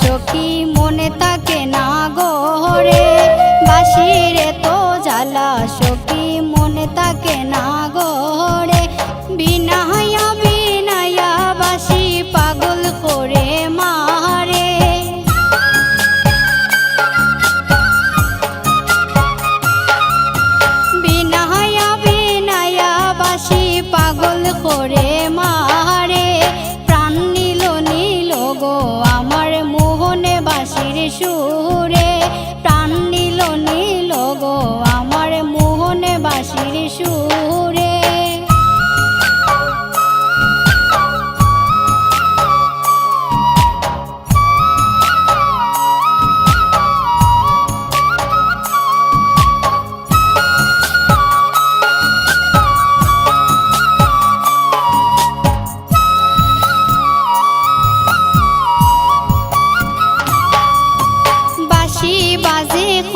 সখী মনে থাকে না গোরে বাসিরে তো জ্বালা সখী মনে থাকে না গো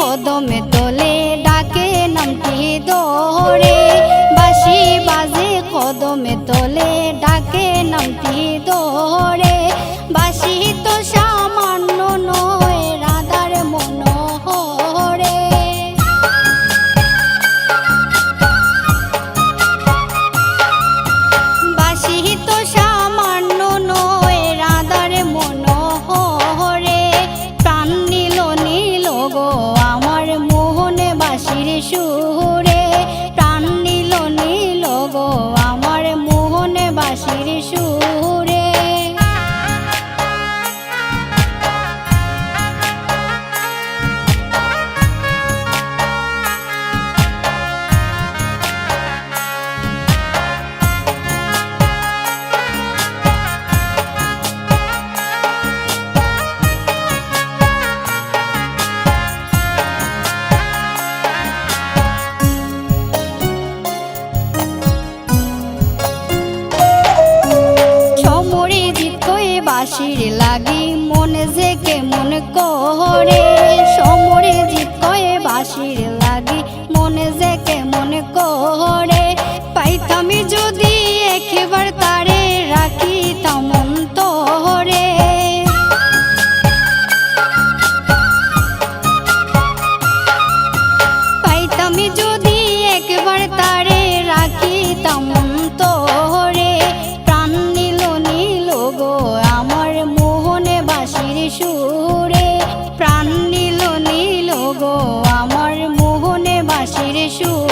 কদমে তোলে ডাকে নামটি দোহরে। বাসি বাজে কদমে তোলে ডাকে নামটি দো হাসির লাগি মনে যে কেমন করে সমরে জিত কয়ে বাসির লাগি মনে যে কেমন করে। পাইতামি যদি యేషు